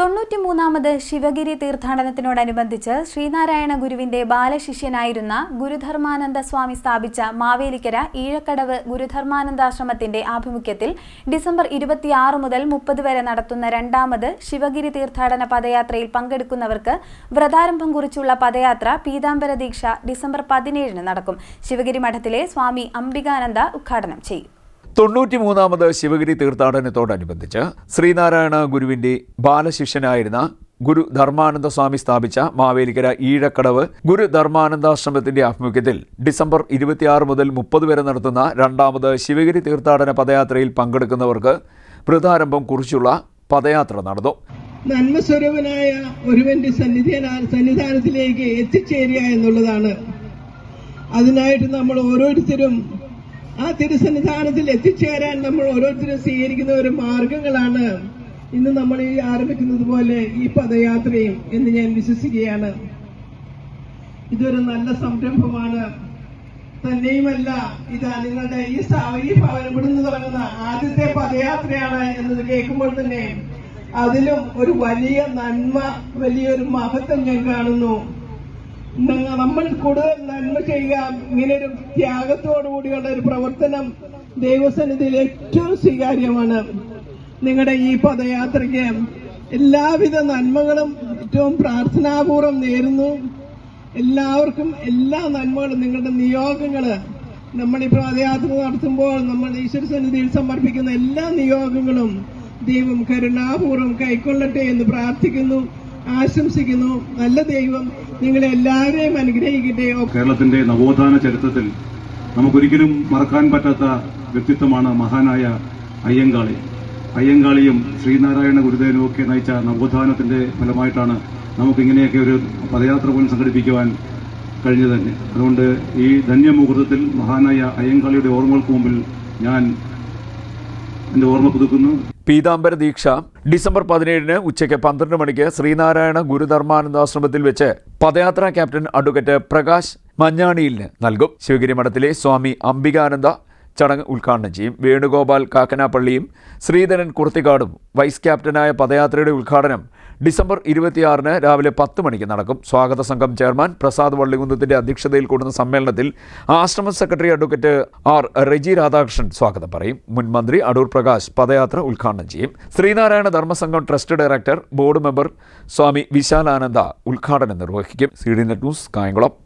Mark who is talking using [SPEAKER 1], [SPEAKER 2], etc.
[SPEAKER 1] തൊണ്ണൂറ്റിമൂന്നാമത് ശിവഗിരി തീർത്ഥാടനത്തിനോടനുബന്ധിച്ച് ശ്രീനാരായണ ഗുരുവിന്റെ ബാലശിഷ്യനായിരുന്ന ഗുരുധർമാനന്ദ സ്വാമി സ്ഥാപിച്ച മാവേലിക്കര ഈഴക്കടവ് ഗുരുധർമാനന്ദാശ്രമത്തിന്റെ ആഭിമുഖ്യത്തിൽ ഡിസംബർ ഇരുപത്തിയാറ് മുതൽ മുപ്പത് വരെ നടത്തുന്ന രണ്ടാമത് ശിവഗിരി തീർത്ഥാടന പദയാത്രയിൽ പങ്കെടുക്കുന്നവർക്ക് വ്രതാരംഭം കുറിച്ചുള്ള പദയാത്ര പീതാംബര ദീക്ഷ ഡിസംബർ പതിനേഴിന് നടക്കും. ശിവഗിരി മഠത്തിലെ സ്വാമി അംബികാനന്ദ ഉദ്ഘാടനം ചെയ്യും.
[SPEAKER 2] തൊണ്ണൂറ്റിമൂന്നാമത് ശിവഗിരി തീർത്ഥാടനത്തോടനുബന്ധിച്ച് ശ്രീനാരായണ ഗുരുവിന്റെ ബാലശിഷ്യനായിരുന്ന ഗുരു ധർമാനന്ദ സ്വാമി സ്ഥാപിച്ച മാവേലിക്കര ഈഴക്കടവ് ഗുരു ധർമാനന്ദാശ്രമത്തിന്റെ ആഭിമുഖ്യത്തിൽ ഡിസംബർ ഇരുപത്തിയാറ് മുതൽ മുപ്പത് വരെ നടത്തുന്ന രണ്ടാമത് ശിവഗിരി തീർത്ഥാടന പദയാത്രയിൽ പങ്കെടുക്കുന്നവർക്ക് വൃതാരംഭം കുറിച്ചുള്ള പദയാത്ര നടന്നു.
[SPEAKER 3] നന്മസ്വരൂപനായ ഒരുവന്റെ സന്നിധാന സന്നിധാനത്തിലേക്ക് എത്തിച്ചേരുക എന്നുള്ളതാണ്. അതിനായിട്ട് നമ്മൾ ഓരോരുത്തരും ആ തിരുസന്നിധാനത്തിൽ എത്തിച്ചേരാൻ നമ്മൾ ഓരോരുത്തരും സ്വീകരിക്കുന്ന ഒരു മാർഗങ്ങളാണ്. ഇന്ന് നമ്മൾ ഈ ആരംഭിക്കുന്നത് പോലെ ഈ പദയാത്രയും എന്ന് ഞാൻ വിശ്വസിക്കുകയാണ്. ഇതൊരു നല്ല സംരംഭമാണ്. തന്നെയുമല്ല ഇതാ നിങ്ങളുടെ ഈ സാവരി ഭവനം ഇവിടുന്ന് തുടങ്ങുന്ന ആദ്യത്തെ പദയാത്രയാണ് എന്നത് കേൾക്കുമ്പോൾ തന്നെ അതിലും ഒരു വലിയ നന്മ വലിയൊരു മഹത്വം ഞാൻ കാണുന്നു. നമ്മൾ കൂടുതൽ നന്മ ചെയ്യുക. ഇങ്ങനെ ഒരു ത്യാഗത്തോടുകൂടിയുള്ള ഒരു പ്രവർത്തനം ദൈവസന്നിധിയിൽ ഏറ്റവും സ്വീകാര്യമാണ്. നിങ്ങളുടെ ഈ പദയാത്രയ്ക്ക് എല്ലാവിധ നന്മകളും ഏറ്റവും പ്രാർത്ഥനാപൂർവം നേരുന്നു. എല്ലാവർക്കും എല്ലാ നന്മകളും നിങ്ങളുടെ നിയോഗങ്ങൾ നമ്മൾ ഈ പദയാത്ര നടത്തുമ്പോൾ നമ്മൾ ഈശ്വര സന്നിധിയിൽ സമർപ്പിക്കുന്ന എല്ലാ നിയോഗങ്ങളും ദൈവം കരുണാപൂർവം കൈക്കൊള്ളട്ടെ എന്ന് പ്രാർത്ഥിക്കുന്നു. ആശംസിക്കുന്നു. നല്ല ദൈവം നിങ്ങളെ എല്ലാവരെയും അനുഗ്രഹിക്കട്ടെ.
[SPEAKER 4] കേരളത്തിന്റെ നവോത്ഥാന ചരിത്രത്തിൽ നമുക്കൊരിക്കലും മറക്കാൻ പറ്റാത്ത വ്യക്തിത്വമാണ് മഹാനായ അയ്യങ്കാളി. അയ്യങ്കാളിയും ശ്രീനാരായണ ഗുരുദേവനും ഒക്കെ നയിച്ച നവോത്ഥാനത്തിന്റെ ഫലമായിട്ടാണ് നമുക്ക് ഇങ്ങനെയൊക്കെ ഒരു പദയാത്ര പോലും സംഘടിപ്പിക്കുവാൻ കഴിഞ്ഞത് തന്നെ അതുകൊണ്ട് ഈ ധന്യമുഹൂർത്തത്തിൽ മഹാനായ അയ്യങ്കാളിയുടെ ഓർമ്മകൾക്ക് മുമ്പിൽ ഞാൻ എന്റെ ഓർമ്മ പുതുക്കുന്നു.
[SPEAKER 2] പീതാംബര ദീക്ഷ ഡിസംബർ പതിനേഴിന് ഉച്ചയ്ക്ക് പന്ത്രണ്ട് മണിക്ക് ശ്രീനാരായണ ഗുരുധർമാനന്ദാശ്രമത്തിൽ വെച്ച് പദയാത്രാ ക്യാപ്റ്റൻ അഡ്വക്കേറ്റ് പ്രകാശ് മഞ്ഞാണിയിലിന് നൽകും. ശിവഗിരി മഠത്തിലെ സ്വാമി അംബികാനന്ദ ചടങ്ങ് ഉദ്ഘാടനം ചെയ്യും. വേണുഗോപാൽ കാക്കനാപ്പള്ളിയും ശ്രീധരൻ കുർത്തിക്കാടും വൈസ് ക്യാപ്റ്റനായ പദയാത്രയുടെ ഉദ്ഘാടനം ഡിസംബർ ഇരുപത്തിയാറിന് രാവിലെ പത്ത് മണിക്ക് നടക്കും. സ്വാഗത സംഘം ചെയർമാൻ പ്രസാദ് വള്ളികുന്നത്തിന്റെ അധ്യക്ഷതയിൽ കൂടുന്ന സമ്മേളനത്തിൽ ആശ്രമ secretary advocate R Reji Radhakrishnan സ്വാഗതം പറയും. മുൻ മന്ത്രി അടൂർ പ്രകാശ് പദയാത്ര ഉദ്ഘാടനം ചെയ്യും. Sreenarayana Dharmasangham trust director board member Swami Vishalananda ഉദ്ഘാടനം നിർവഹിക്കും. C D net news Kayamkulam.